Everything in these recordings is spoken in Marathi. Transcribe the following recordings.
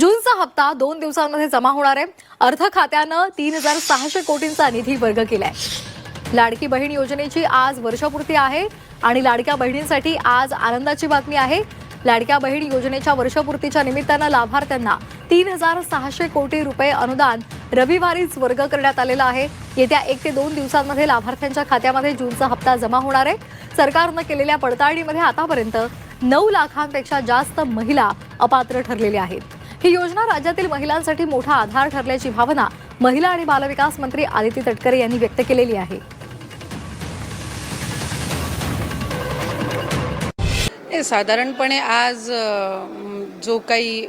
जूनचा हप्ता दोन दिवसांमध्ये जमा होणार आहे. अर्थ खात्यानं तीन हजार सहाशे कोटींचा निधी वर्ग केलाय. लाडकी बहीण योजनेची आज वर्षपूर्ती आहे आणि लाडक्या बहिणींसाठी आज आनंदाची बातमी आहे. लाडक्या बहीण योजनेच्या वर्षपूर्तीच्या निमित्तानं लाभार्थ्यांना तीन हजार सहाशे कोटी रुपये अनुदान रविवारीच वर्ग करण्यात आलेला आहे. येत्या एक ते दोन दिवसांमध्ये लाभार्थ्यांच्या खात्यामध्ये जूनचा हप्ता जमा होणार आहे. सरकारनं केलेल्या पडताळणीमध्ये आतापर्यंत नऊ लाखांपेक्षा जास्त महिला अपात्र ठरलेल्या आहेत. ही योजना राज्यातील महिलांसाठी मोठा आधार ठरल्याची भावना महिला आणि बालविकास मंत्री आदिती तटकरे यांनी व्यक्त केलेली आहे. साधारणपणे आज जो काही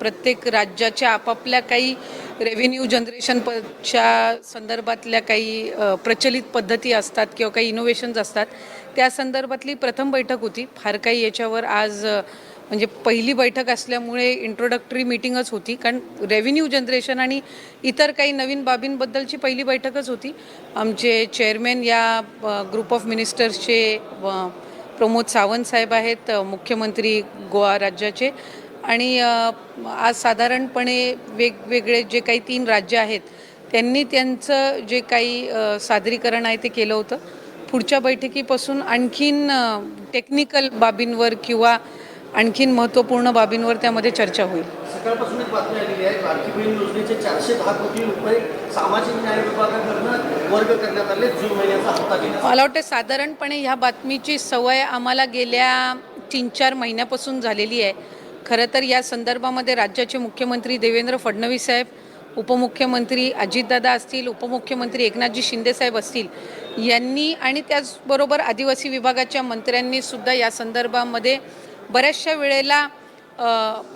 प्रत्येक राज्याच्या आपापल्या काही रेव्हेन्यू जनरेशनच्या संदर्भातल्या काही प्रचलित पद्धती असतात किंवा काही इनोव्हेशन्स असतात त्या संदर्भातली प्रथम बैठक होती. फार काही याच्यावर आज म्हणजे पहिली बैठक असल्यामुळे इंट्रोडक्टरी मीटिंगच होती. कारण रेव्हेन्यू जनरेशन आणि इतर काही नवीन बाबींबद्दलची पहिली बैठकच होती. आमचे चेअरमॅन या ग्रुप ऑफ मिनिस्टर्सचे प्रमोद सावंत साहेब आहेत मुख्यमंत्री गोवा राज्याचे. आणि आज साधारणपणे वेगवेगळे जे काही तीन राज्य आहेत त्यांनी त्यांचं जे काही सादरीकरण आहे ते केलं होतं. पुढच्या बैठकीपासून आणखीन टेक्निकल बाबींवर किंवा आणखीन महत्त्वपूर्ण बाबींवर त्यामध्ये चर्चा होईल. सकाळपासून एक बातमी आलेली आहे लाडकी बहीण योजनेचे चारशे दहा कोटी रुपये सामाजिक न्याय विभागाकडनं वर्ग करण्यात आले जून महिन्याचा हप्ता मला वाटतं साधारणपणे ह्या बातमीची सवय आम्हाला गेल्या तीन चार महिन्यापासून झालेली आहे. खरं तर या संदर्भामध्ये राज्याचे मुख्यमंत्री देवेंद्र फडणवीस साहेब उपमुख्यमंत्री अजितदादा असतील उपमुख्यमंत्री एकनाथजी शिंदेसाहेब असतील यांनी आणि त्याचबरोबर आदिवासी विभागाच्या मंत्र्यांनी सुद्धा या संदर्भामध्ये बऱ्याचशा वेळेला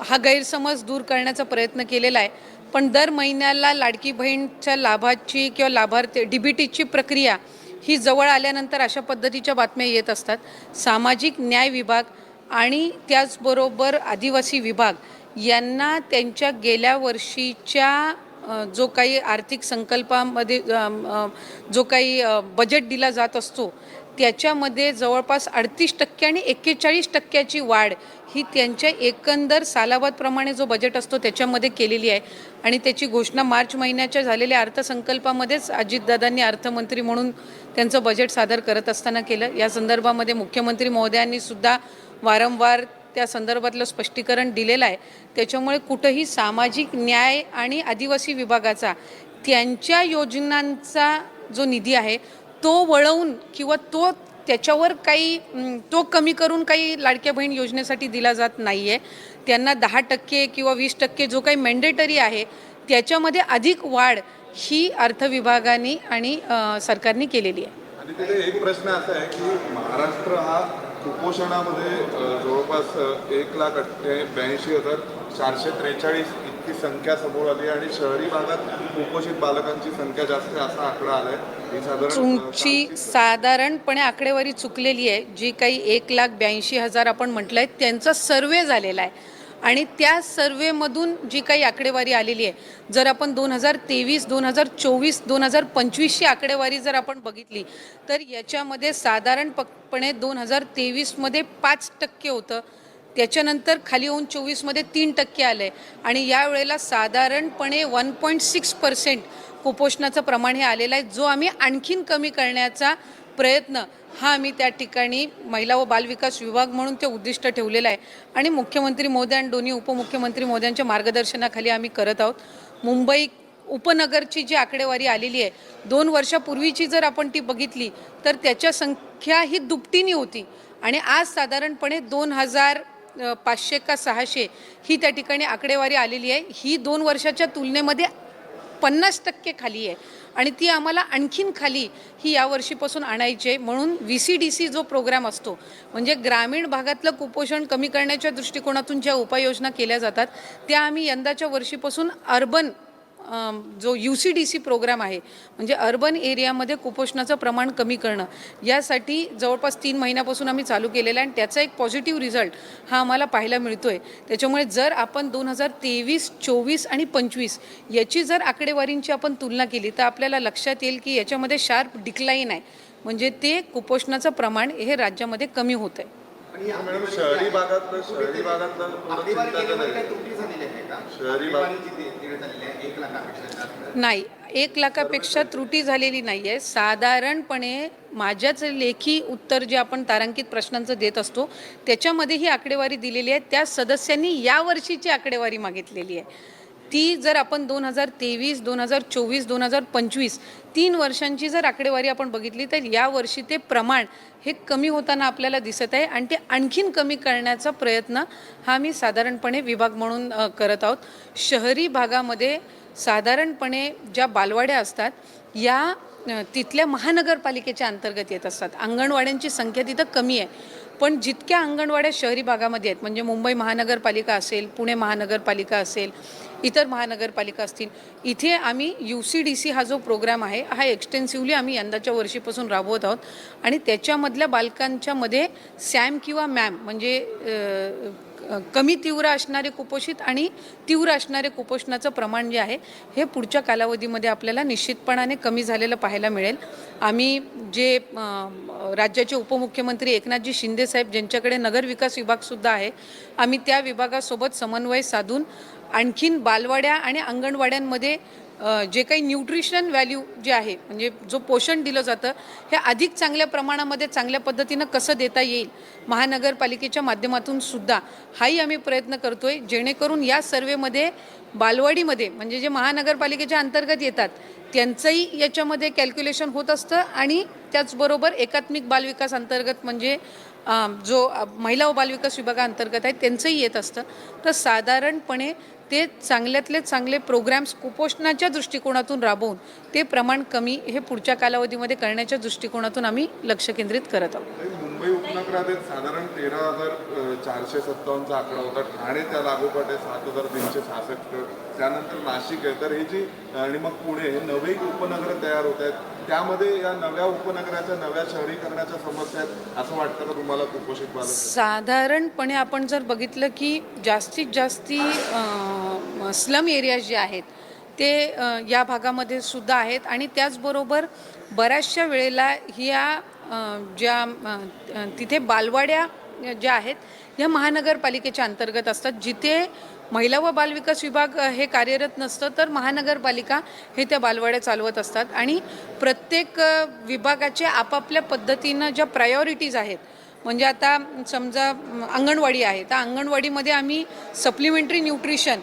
हा गैरसमज दूर करण्याचा प्रयत्न केलेला आहे. पण दर महिन्याला लाडकी बहीणच्या लाभाची किंवा लाभार्थी डीबीटीची प्रक्रिया ही जवळ आल्यानंतर अशा पद्धतीच्या बातम्या येत असतात. सामाजिक न्याय विभाग आणि त्याचबरोबर आदिवासी विभाग यांना त्यांच्या गेल्या वर्षीच्या जो काही आर्थिक संकल्पामध्ये जो काही बजेट दिला जात असतो त्याच्यामध्ये जवळपास अडतीस टक्के आणि एक्केचाळीस टक्क्याची वाढ ही त्यांच्या एकंदर सालाबादप्रमाणे जो बजेट असतो त्याच्यामध्ये केलेली आहे. आणि त्याची घोषणा मार्च महिन्याच्या झालेल्या अर्थसंकल्पामध्येच अजितदादांनी अर्थमंत्री म्हणून त्यांचं बजेट सादर करत असताना केलं. या संदर्भामध्ये मुख्यमंत्री महोदयांनी सुद्धा वारंवार त्या संदर्भातलं स्पष्टीकरण दिलेलं आहे. त्याच्यामुळे कुठंही सामाजिक न्याय आणि आदिवासी विभागाचा त्यांच्या योजनांचा जो निधी आहे तो वळवून किंवा तो त्याच्यावर काही तो कमी करून काही लाडक्या बहीण योजनेसाठी दिला जात नाही आहे त्यांना दहा टक्के किंवा वीस टक्के जो काही मॅन्डेटरी आहे त्याच्यामध्ये अधिक वाढ ही अर्थ आणि सरकारने केलेली आहे. एक प्रश्न असा आहे की महाराष्ट्र हा कुपोषणामध्ये जवळपास एक लाख अठ्ठे ब्याऐंशी हजार चारशे त्रेचाळीस इतकी संख्या समोर आली आणि शहरी भागात कुपोषित बालकांची संख्या जास्त आहे असा आकडा आलाय. ही साधारण अ, तुमची साधारणपणे आकडेवारी चुकलेली आहे. जी काही एक लाख ब्याऐंशी हजार आपण म्हटलं आहे त्यांचा सर्वे झालेला आहे. आणि त्या सर्वेमधून जी काही आकडेवारी आलेली आहे जर आपण दोन हजार तेवीस दोन हजार चोवीस दोन हजार पंचवीसची आकडेवारी जर आपण बघितली तर याच्यामध्ये साधारणपणे दोन हजार तेवीसमध्ये पाच टक्के होतं. त्याच्यानंतर खाली होऊन चोवीसमध्ये तीन टक्के आलं आहे आणि यावेळेला साधारणपणे वन पॉईंट सिक्स पर्सेंट कुपोषणाचं प्रमाण हे आलेलं आहे जो आम्ही आणखीन कमी करण्याचा प्रयत्न हा आम्ही त्या ठिकाणी महिला व बालविकास विभाग म्हणून ते उद्दिष्ट ठेवलेलं आहे. आणि मुख्यमंत्री महोदय आणि दोन्ही उपमुख्यमंत्री मोद्यांच्या मार्गदर्शनाखाली आम्ही करत आहोत. मुंबई उपनगरची जी आकडेवारी आलेली आहे दोन वर्षापूर्वीची जर आपण ती बघितली तर त्याच्या संख्या ही दुपटीने होती. आणि आज साधारणपणे दोन हजार पाचशे का सहाशे ही त्या ठिकाणी आकडेवारी आलेली आहे. ही दोन वर्षाच्या तुलनेमध्ये पन्नास टक्के खाली आहे. आणि ती आम्हाला आणखीन खाली ही यावर्षीपासून आणायची आहे. म्हणून व्ही सी डी सी जो प्रोग्राम असतो म्हणजे ग्रामीण भागातलं कुपोषण कमी करण्याच्या दृष्टिकोनातून ज्या उपाययोजना केल्या जातात त्या आम्ही यंदाच्या वर्षीपासून अर्बन जो U C D C programme आहे म्हणजे अर्बन एरियामध्ये कुपोषणाचं प्रमाण कमी करणं यासाठी जवळपास तीन महिन्यापासून आम्ही चालू केलेला आहे आणि त्याचा एक पॉझिटिव्ह रिझल्ट हा आम्हाला पाहायला मिळतो आहे त्याच्यामुळे जर आपण दोन हजार तेवीस चोवीस आणि पंचवीस याची जर आकडेवारींची आपण तुलना केली तर आपल्याला लक्षात येईल की याच्यामध्ये शार्प डिक्लाईन आहे. म्हणजे ते कुपोषणाचं प्रमाण हे राज्यामध्ये कमी होत आहे मॅडम शहरी भागातलं शहरी भागातलं थोडं चिंताजनक आहे? नाही एक लाखापेक्षा त्रुटी झालेली नाही आहे साधारणपणे माझ्याच लेखी उत्तर जे आपण तारांकित प्रश्नांचं देत असतो त्याच्यामध्ये ही आकडेवारी दिलेली आहे. त्या सदस्यांनी या वर्षीची आकडेवारी मागितलेली आहे. ती जर आपण दोन हजार तेवीस दोन हजार चोवीस दोन हजार पंचवीस तीन वर्षांची जर आकडेवारी आपण बघितली तर यावर्षी ते प्रमाण हे कमी होताना आपल्याला दिसत आहे आणि ते आणखीन कमी करण्याचा प्रयत्न हा मी साधारणपणे विभाग म्हणून करत आहोत. शहरी भागामध्ये साधारणपणे ज्या बालवाड्या असतात या तिथल्या महानगरपालिकेच्या अंतर्गत येत असतात. अंगणवाड्यांची संख्या तिथं कमी आहे. पण जितक्या अंगणवाड्या शहरी भागामध्ये आहेत म्हणजे मुंबई महानगरपालिका असेल पुणे महानगरपालिका असेल इतर महानगरपालिका असतील इथे आम्ही यू सी डी सी हा जो प्रोग्राम आहे हा एक्सटेन्सिव्हली आम्ही यंदाच्या वर्षीपासून राबवत आहोत. आणि त्याच्यामधल्या बालकांच्यामध्ये सॅम किंवा मॅम म्हणजे कमी तीव्र असणारे कुपोषित आणि तीव्र असणारे कुपोषणाचं प्रमाण जे आहे हे पुढच्या कालावधीमध्ये आपल्याला निश्चितपणाने कमी झालेलं पाहायला मिळेल. आम्ही जे राज्याचे उपमुख्यमंत्री एकनाथजी शिंदेसाहेब ज्यांच्याकडे नगरविकास विभागसुद्धा आहे आम्ही त्या विभागासोबत समन्वय साधून आणखीन बालवाड्या आणि अंगणवाड्यांमध्ये जे काही न्यूट्रिशन व्हॅल्यू जे आहे म्हणजे जो पोषण दिलं जातं हे अधिक चांगल्या प्रमाणामध्ये चांगल्या पद्धतीनं कसं देता येईल महानगरपालिकेच्या माध्यमातून सुद्धा हाही आम्ही प्रयत्न करतोय जेणेकरून या सर्वेमध्ये बालवाडीमध्ये म्हणजे जे महानगरपालिकेच्या अंतर्गत येतात त्यांचंही याच्यामध्ये कॅल्क्युलेशन होत असतं आणि त्याचबरोबर एकात्मिक बालविकास अंतर्गत म्हणजे जो महिला व बालविकास विभागाअंतर्गत आहे त्यांचंही येत असतं. तर साधारणपणे ते चांगल्यातले चांगले प्रोग्रॅम्स कुपोषणाच्या दृष्टिकोनातून राबवून ते प्रमाण कमी हे पुढच्या कालावधीमध्ये करण्याच्या दृष्टिकोनातून आम्ही लक्ष केंद्रित करत आहोत. मुंबई उपनगरात एक साधारण तेरा हजार चारशे सत्तावन्नचा आकडा होता. ठाणे त्या लागोपाठ आहे सात हजार तीनशे सहासष्ट. त्यानंतर नाशिक आहे. तर हे जी आणि मग पुणे हे नवे उपनगर तयार होत आहेत. त्यामध्ये या नव्या उपनगराच्या नव्या शहरीकरणाच्या समस्या आहेत असं वाटतं का तुम्हाला कुपोषित बालक? साधारणपणे आपण जर बघितलं की जास्तीत जास्ती स्लम एरियाज जे आहेत ते या भागामध्ये सुद्धा आहेत. आणि त्याचबरोबर बऱ्याचशा वेळेला ह्या ज्या तिथे बालवाड्या ज्या आहेत या महानगरपालिकेच्या अंतर्गत असतात. जिथे महिला व बालविकास विभाग हे कार्यरत नसतं तर महानगरपालिका हे त्या बालवाड्या चालवत असतात. आणि प्रत्येक विभागाचे आपापल्या पद्धतीनं ज्या प्रायोरिटीज आहेत म्हणजे आता समजा अंगणवाडी आहे. तर अंगणवाडीमध्ये आम्ही सप्लिमेंटरी न्यूट्रिशन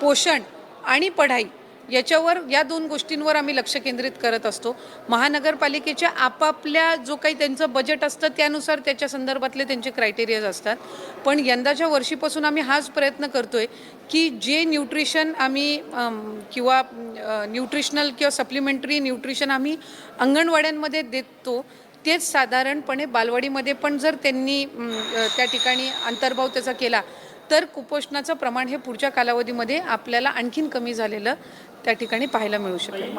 पोषण आणि पढाई याच्यावर या दोन गोष्टींवर आम्ही लक्ष केंद्रित करत असतो. महानगरपालिकेच्या आपापल्या जो काही त्यांचं बजेट असतं त्यानुसार त्याच्या संदर्भातले त्यांचे क्रायटेरियाज असतात. पण यंदाच्या वर्षीपासून आम्ही हाच प्रयत्न करतो आहे की जे न्यूट्रिशन आम्ही किंवा न्यूट्रिशनल किंवा सप्लिमेंटरी न्यूट्रिशन आम्ही अंगणवाड्यांमध्ये देतो तेच साधारणपणे बालवाडीमध्ये पण जर त्यांनी त्या ठिकाणी अंतर्भाव त्याचा केला तर कुपोषणाचं प्रमाण हे पुढच्या कालावधीमध्ये आपल्याला आणखीन कमी झालेलं त्या ठिकाणी पाहायला मिळू शकेल.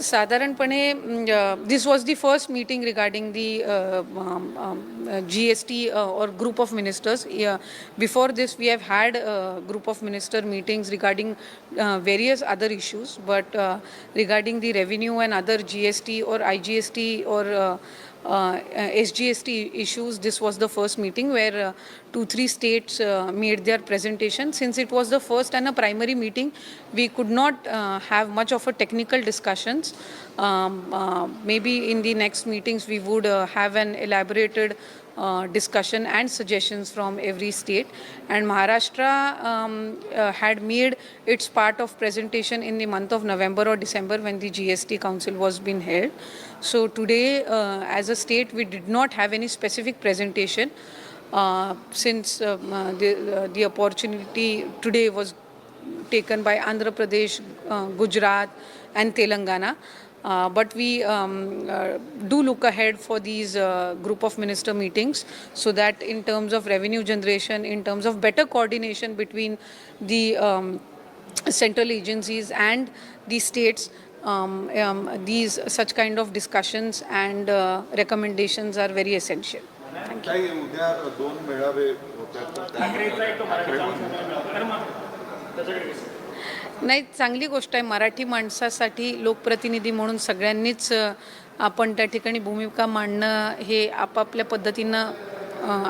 साधारणपणे this was the first meeting regarding the G S T or group of ministers before this we have had group of minister meetings regarding various other issues but regarding the revenue and other G S T or I G S T or SGST issues, this was the first meeting where uh, two, three states uh, made their presentation. Since it was the first and a primary meeting, we could not uh, have much of a technical discussions. Um, uh, maybe in the next meetings, we would uh, have an elaborated uh, discussion and suggestions from every state. And Maharashtra um, uh, had made its part of presentation in the month of November or December when the GST Council was being held. So today, uh, as a state, we did not have any specific presentation. Uh, since um, uh, the, uh, the opportunity today was taken by Andhra Pradesh, uh, Gujarat, and Telangana. Uh, but we um, uh, do look ahead for these uh, group of minister meetings so that in terms of revenue generation, in terms of better coordination between the um, central agencies and the states, um, um, these such kind of discussions and uh, recommendations are very essential. Thank you. नाही चांगली गोष्ट आहे. मराठी माणसासाठी लोकप्रतिनिधी म्हणून सगळ्यांनीच आपण त्या ठिकाणी भूमिका मांडणं हे आपापल्या पद्धतीनं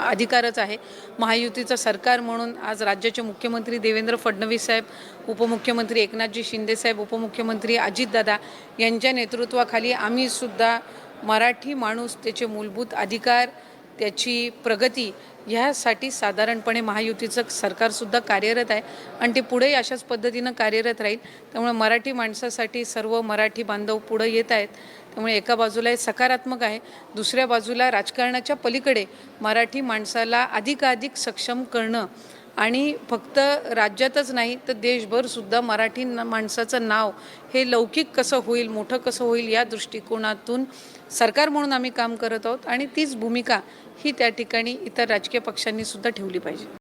अधिकारच आहे. महायुतीचं सरकार म्हणून आज राज्याचे मुख्यमंत्री देवेंद्र फडणवीस साहेब उपमुख्यमंत्री एकनाथजी शिंदेसाहेब उपमुख्यमंत्री अजितदादा यांच्या नेतृत्वाखाली आम्हीसुद्धा मराठी माणूस त्याचे मूलभूत अधिकार त्याची प्रगती ह्यासाठी साधारणपणे महायुतीचं सरकारसुद्धा कार्यरत आहे. आणि ते पुढेही अशाच पद्धतीनं कार्यरत राहील. त्यामुळे मराठी माणसासाठी सर्व मराठी बांधव पुढं येत आहेत. त्यामुळे एका बाजूला हे सकारात्मक आहे. दुसऱ्या बाजूला राजकारणाच्या पलीकडे मराठी माणसाला अधिकाधिक सक्षम करणं आणि फक्त राज्यातच नाही तर देशभरसुद्धा मराठी न- माणसाचं नाव हे लौकिक कसं होईल मोठं कसं होईल या दृष्टिकोनातून सरकार म्हणून आम्ही काम करत आहोत आणि तीच भूमिका ही त्या ठिकाणी इतर राजकीय पक्षांनी सुद्धा ठेवली पाहिजे.